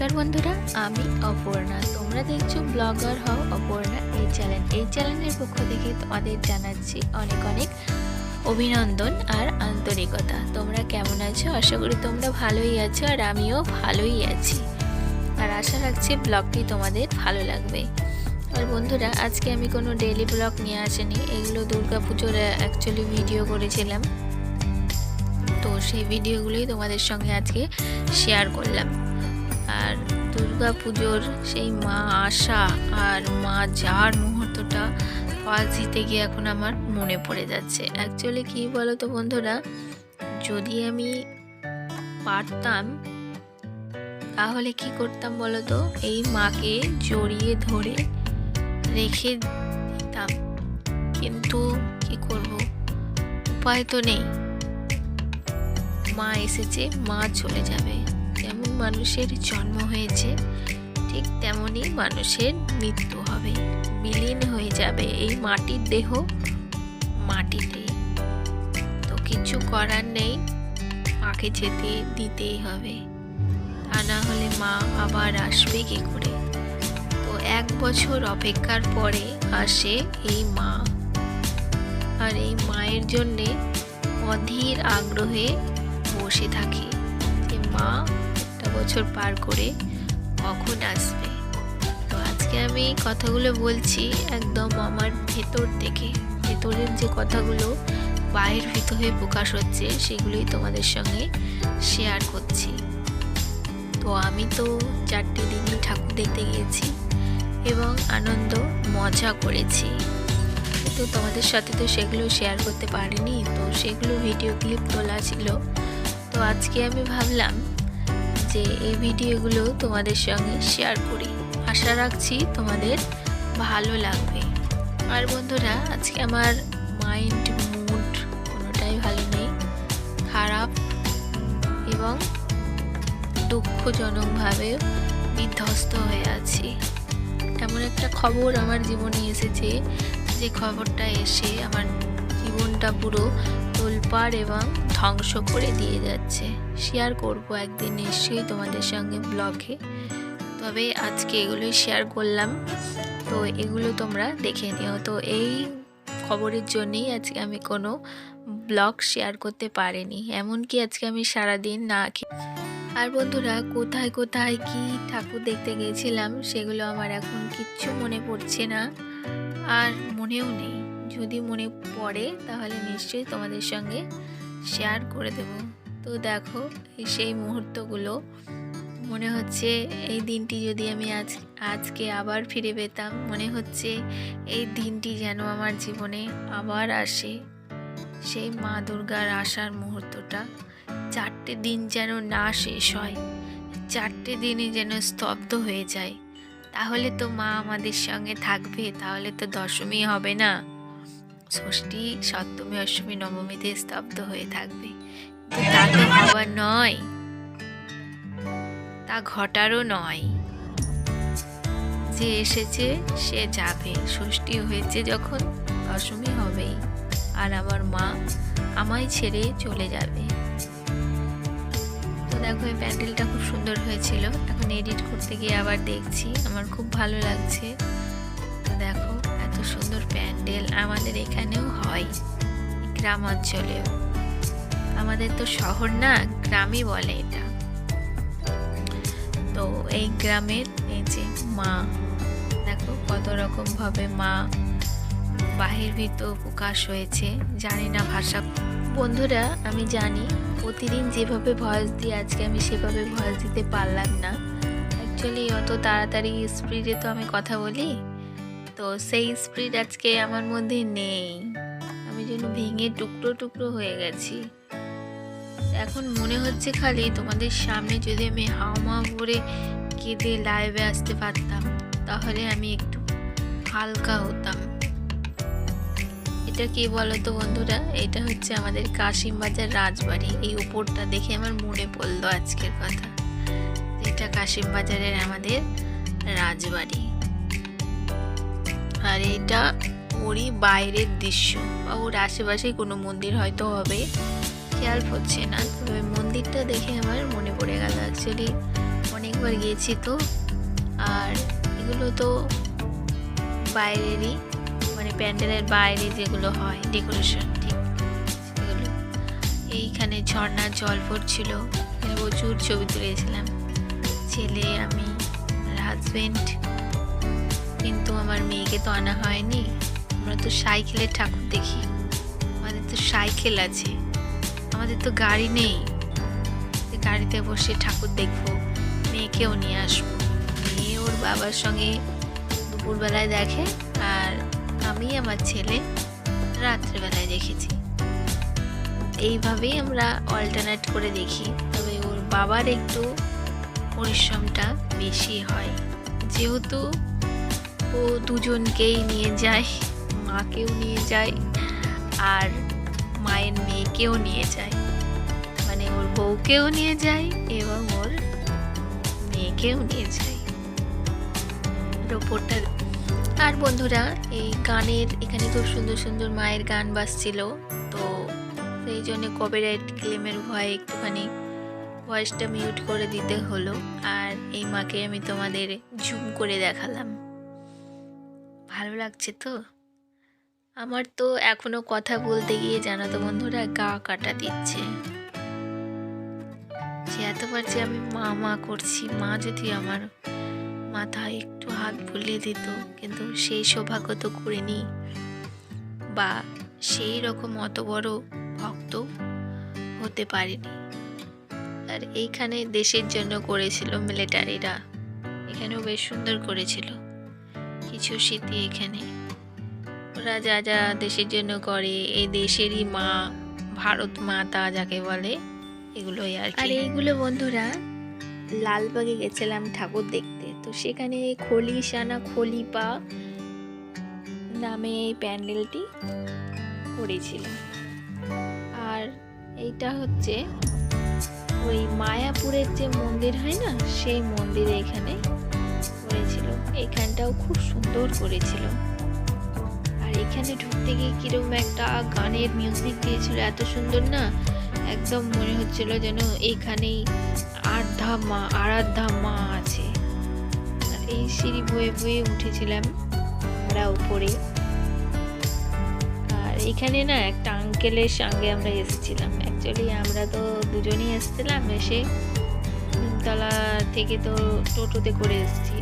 নমস্কার বন্ধুরা, আমি অপর্ণা। তোমরা দেখছ ব্লগার হও অপর্ণা এই চ্যানেল। এই চ্যানেলের পক্ষ থেকে তোমাদের জানাচ্ছি অনেক অনেক অভিনন্দন আর আন্তরিকতা। তোমরা কেমন আছো? আশা করি তোমরা ভালোই আছো আর আমিও ভালোই আছি। আর আশা রাখছি ব্লগটি তোমাদের ভালো লাগবে। আর বন্ধুরা, আজকে আমি কোনো ডেলি ব্লগ নিয়ে আসিনি। এগুলো দুর্গা পুজোর অ্যাকচুয়ালি ভিডিও করেছিলাম। তো সেই ভিডিওগুলোই তোমাদের সঙ্গে আজকে শেয়ার করলাম। আর দুর্গা পুজোর সেই মা আশা আর মা যার মুহূর্তটা পাল দিতে গিয়ে এখন আমার মনে পড়ে যাচ্ছে। অ্যাকচুয়ালি কী বলো তো বন্ধুরা, যদি আমি পারতাম, তাহলে কি করতাম বলো তো এই মাকে জড়িয়ে ধরে রেখে দিতাম। কিন্তু কি করব? উপায় তো নেই। মা এসেছে, মা চলে যাবে। মানুষের জন্ম হয়েছে, ঠিক তেমনই মানুষের মৃত্যু হবে। বিলীন হয়ে যাবে এই মাটির দেহ মাটিতে। তো কিছু করার নেই, মাকে যেতে দিতেই হবে। তা না হলে মা আবার আসবে কি করে? তো এক বছর অপেক্ষার পরে আসে এই মা। আর এই মায়ের জন্যে অধীর আগ্রহে বসে থাকি যে মা একটা বছর পার করে কখন আসবে? তো আজকে আমি কথাগুলো বলছি একদম আমার ভেতর থেকে। ভেতরের যে কথাগুলো বাইরের ভিতর হয়ে প্রকাশ হচ্ছে, সেগুলোই তোমাদের সঙ্গে শেয়ার করছি। তো আমি তো চারটে দিনই ঠাকুর দেখতে গিয়েছি এবং আনন্দ, মজা করেছি। তো তোমাদের সাথে তো সেগুলো শেয়ার করতে পারিনি, তো সেগুলো ভিডিও ক্লিপ তোলা ছিল। তো আজকে আমি ভাবলাম যে এই ভিডিওগুলো তোমাদের সঙ্গে শেয়ার করি। আশা রাখছি তোমাদের ভালো লাগবে। আর বন্ধুরা, আজকে আমার মাইন্ড মুড কোনোটাই ভালো নেই। খারাপ এবং দুঃখজনকভাবে বিধ্বস্ত হয়ে আছি। এমন একটা খবর আমার জীবনে এসেছে যে খবরটা এসে আমার জীবনটা পুরো তোলপাড় এবং ধ্বংস করে দিয়ে যাচ্ছে। শেয়ার করব একদিন নিশ্চয়ই তোমাদের সঙ্গে ব্লগে তবে আজকে এগুলোই শেয়ার করলাম। তো এগুলো তোমরা দেখে নিও। তো এই খবরের জন্যেই আজকে আমি কোনো ব্লগ শেয়ার করতে পারিনি। এমনকি আজকে আমি সারাদিন না খেয়ে আর বন্ধুরা, কোথায় কোথায় কি ঠাকুর দেখতে গিয়েছিলাম, সেগুলো আমার এখন কিচ্ছু মনে পড়ছে না। আর মনেও নেই। যদি মনে পড়ে, তাহলে নিশ্চয়ই তোমাদের সঙ্গে শেয়ার করে দেব। তো দেখো, সেই মুহূর্তগুলো, মনে হচ্ছে এই দিনটি যদি আমি আজ, আজকে আবার ফিরে পেতাম, মনে হচ্ছে এই দিনটি যেন আমার জীবনে আবার আসে। সেই মা দুর্গার আসার মুহূর্তটা, চারটে দিন যেন না শেষ হয়, চারটে দিনই যেন স্তব্ধ হয়ে যায়। তাহলে তো মা আমাদের সঙ্গে থাকবে, তাহলে তো দশমী হবে না। ষষ্ঠী, সপ্তমী, অষ্টমী, নবমীতে স্তব্ধ হয়ে থাকবে। তা তো হবার নয়। তা ঘটারও নয়। যে এসেছে, সে যাবে। ষষ্ঠী হয়েছে যখন, দশমী হবেই। আর আমার মা আমায় ছেড়ে চলে যাবে। তো দেখো, এই প্যান্ডেলটা খুব সুন্দর হয়েছিল। এখন এডিট করতে গিয়ে আবার দেখছি। আমার খুব ভালো লাগছে। তো দেখো সুন্দর প্যান্ডেল আমাদের এখানেও হয় গ্রাম অঞ্চলেও আমাদের তো শহর না, গ্রামই বলে এটা। তো এই গ্রামের এই যে মা, দেখো কত রকম ভাবে মা বাহির ভিতর প্রকাশ হয়েছে, জানি না ভাষা। বন্ধুরা, আমি জানি প্রতিদিন যেভাবে ভয়েস দিই, আজকে আমি সেভাবে ভয়েস দিতে পারলাম না। অ্যাকচুয়ালি অত তাড়াতাড়ি স্পিডে তো আমি কথা বলি। তো সেই স্পিড আজকে আমার মধ্যে নেই। আমি যেন ভেঙে টুকরো টুকরো হয়ে গেছি। এখন মনে হচ্ছে খালি তোমাদের সামনে যদি আমি হাওমা ভরে কেঁদে লাইভে আসতে পারতাম, তাহলে আমি একটু হালকা হতাম। এটা কি বলো তো বন্ধুরা? এটা হচ্ছে আমাদের কাশিমবাজার রাজবাড়ি। এই উপরটা দেখে আমার মনে পড়ল আজকের কথা। এটা কাশিমবাজারের আমাদের রাজবাড়ি। আর এটা ওরই বাইরের দৃশ্য। বা ওর আশেপাশেই কোনো মন্দির হয়তো হবে। খেয়াল পড়ছে না। তবে মন্দিরটা দেখে আমার মনে পড়ে গেল। অ্যাকচুয়ালি অনেকবার গিয়েছি তো। আর এগুলো তো বাইরেরই মানে প্যান্ডেলের বাইরে যেগুলো হয় ডেকোরেশন এইখানে ঝর্ণার জল পড়ছিল। প্রচুর ছবি তুলেছিলাম। ছেলে, আমি হাজবেন্ড কিন্তু আমার মেয়েকে তো আনা হয়নি। আমরা তো সাইকেলের ঠাকুর দেখি। আমাদের তো সাইকেল আছে। আমাদের তো গাড়ি নেই। গাড়িতে বসে ঠাকুর দেখব, মেয়েকেও নিয়ে আসব। মেয়ে ওর বাবার সঙ্গে দুপুরবেলায় দেখে আর আমি আমার ছেলে রাত্রেবেলায় দেখেছি। এইভাবেই আমরা অল্টারনেট করে দেখি। তবে ওর বাবার একটু পরিশ্রমটা বেশি হয়। যেহেতু ও দুজনকেই নিয়ে যায়, মাকেও নিয়ে যায় আর মায়ের মেয়েকেও নিয়ে যায়। মানে ওর বউকেও নিয়ে যায় এবং ওর মেয়েকেও নিয়ে যায়। ওর ওপরটা আর বন্ধুরা, এই গানের, এখানে খুব সুন্দর সুন্দর মায়ের গান বাজছিল, তো সেই জন্য কপিরাইট ক্লেমের ভয়ে একটুখানি ভয়েসটা মিউট করে দিতে হলো। আর এই মাকে আমি তোমাদের জুম করে দেখালাম। ভালো লাগছে তো? আমার তো এখনও কথা বলতে গিয়ে জানো তো বন্ধুরা, গা কাটা দিচ্ছে। যে এতবার যে আমি মা মা করছি, মা যদি আমার মাথায় একটু হাত বুলিয়ে দিত, কিন্তু সেই সৌভাগ্য তো করিনি। বা সেই রকম অত বড় ভক্ত হতে পারিনি। আর এইখানে দেশের জন্য করেছিল মিলিটারিরা এখানেও বেশ সুন্দর করেছিল। কিছু স্মৃতি এখানে। ওরা যা যা দেশের জন্য করে, এই দেশেরই মা, ভারত মাতা যাকে বলে, এগুলোই আর আর এইগুলো বন্ধুরা, লালবাগে গেছিলাম ঠাকুর দেখতে। তো সেখানে খলিশানা খলিপা নামে এই প্যান্ডেলটি করেছিল। আর এইটা হচ্ছে ওই মায়াপুরের যে মন্দির হয় না, সেই মন্দিরে এখানে এখানটাও খুব সুন্দর করেছিল। আর এখানে ঢুকতে গিয়ে কীরকম একটা গানের মিউজিক দিয়েছিল, এত সুন্দর না? একদম মনে হচ্ছিল যেন এইখানেই আরাধ্যা মা আরাধ্যা মা আছে। আর এই সিঁড়ি বয়ে বয়ে উঠেছিলাম আমরা উপরে। আর এখানে না একটা আঙ্কেলের সঙ্গে আমরা এসেছিলাম। অ্যাকচুয়ালি আমরা তো দুজনেই এসেছিলাম এসে নিমতলা থেকে তো টোটোতে করে এসেছি।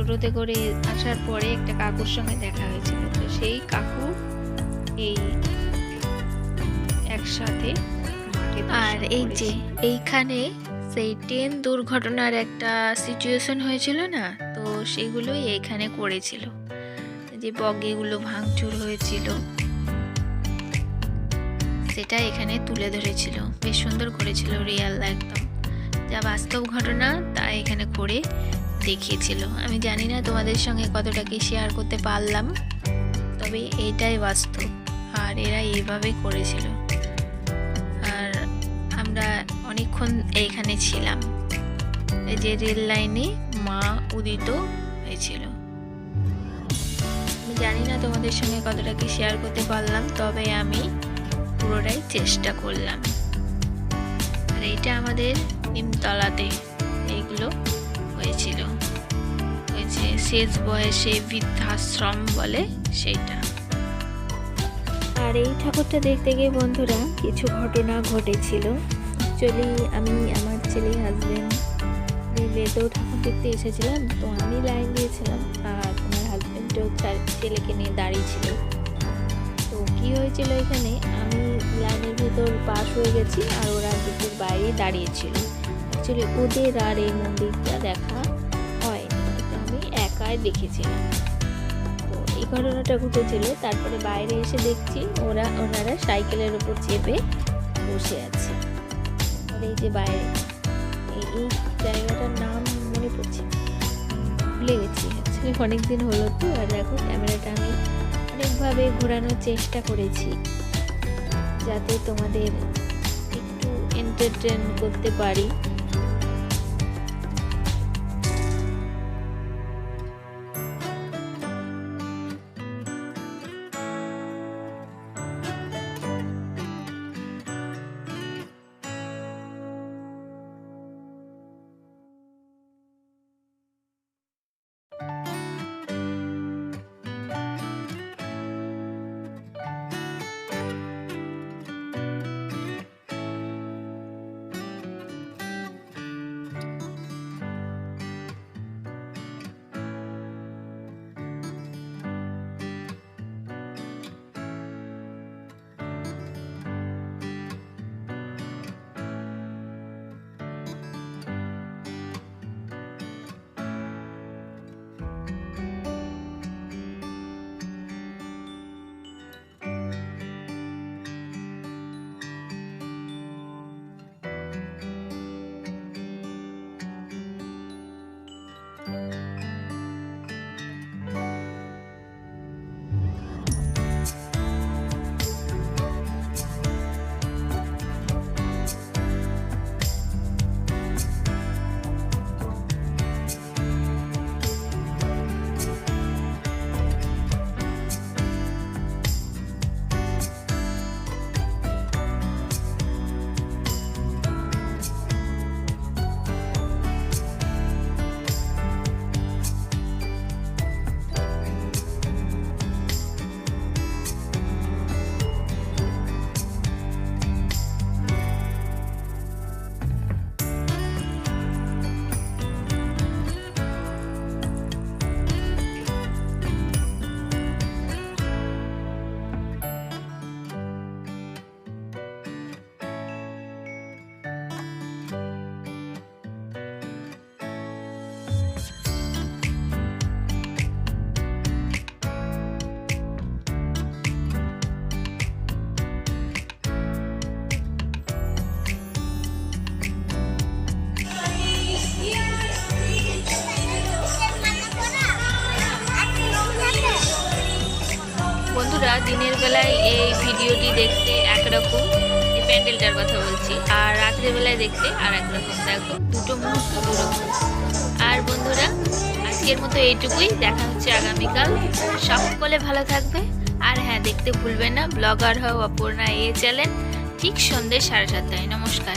টোটোতে করে আসার পরে একটা কাকুর সঙ্গে দেখা হয়েছিল। তো সেই কাকু এই একসাথে আর এই যে এইখানে সেই ট্রেন দুর্ঘটনার একটা সিচুয়েশন হয়েছিল না? তো সেগুলোই এইখানে করেছিল। যে বগিগুলো ভাঙচুর হয়েছিল সেটা এখানে তুলে ধরেছিল। বেশ সুন্দর করেছিল রিয়াল একদম যা বাস্তব ঘটনা তা এখানে করে দেখিয়েছিল। আমি জানি না তোমাদের সঙ্গে কতটা কি শেয়ার করতে পারলাম, তবে এইটাই বাস্তব, আর এরা এইভাবে করেছিল। আর আমরা অনেকক্ষণ এইখানে ছিলাম। যে রেল লাইনে মা উদিত হয়েছিল। আমি জানি না তোমাদের সঙ্গে কতটা কি শেয়ার করতে পারলাম, তবে আমি পুরোটাই চেষ্টা করলাম। আর এইটা আমাদের নিমতলাতে, এইগুলো হয়েছিল। ওই যে শেষ বয়সে বৃদ্ধাশ্রম বলে সেইটা। আর এই ঠাকুরটা দেখতে গিয়ে বন্ধুরা, কিছু ঘটনা ঘটেছিল। অ্যাকচুয়ালি আমি আমার ছেলে হাজবেন্ড মিলে ঠাকুর দেখতে এসেছিলাম, তো আমি লাইন দিয়েছিলাম, আর আমার হাজবেন্ডও তার ছেলেকে নিয়ে দাঁড়িয়েছিল তো কি হয়েছিল এখানে? আমি লাইনের ভেতর পাশ হয়ে গেছি, আর ওরা গেটের বাইরে দাঁড়িয়েছিল অ্যাকচুয়ালি ওদের আর এই মন্দিরটা দেখা হয়নি আমি একাই দেখেছিলাম। তো এই ঘটনাটা ঘটেছিল, তারপরে বাইরে এসে দেখছি ওরা, ওনারা সাইকেলের উপর চেপে বসে আছে। এই যে বাইরে, এই এই জায়গাটার নাম মনে পড়ছে ভুলে গেছি অ্যাকচুয়ালি অনেক দিন হলো তো, আর দেখো ক্যামেরাটা আমি অনেকভাবে ঘোরানোর চেষ্টা করেছি, যাতে তোমাদের একটু এন্টারটেন করতে পারি। একরকম এই প্যান্ডেলটার কথা বলছি। আর রাত্রেবেলায় দেখতে আর একরকম দেখো, দুটো মুহূর্ত দুরকম আর বন্ধুরা, আজকের মতো এইটুকুই। দেখা হচ্ছে আগামীকাল। সকলে ভালো থাকবে। আর হ্যাঁ দেখতে ভুলবেন না। ব্লগার হও অপর্ণা এ চ্যানেল। ঠিক সন্ধ্যে সাড়ে সাতটায়। নমস্কার।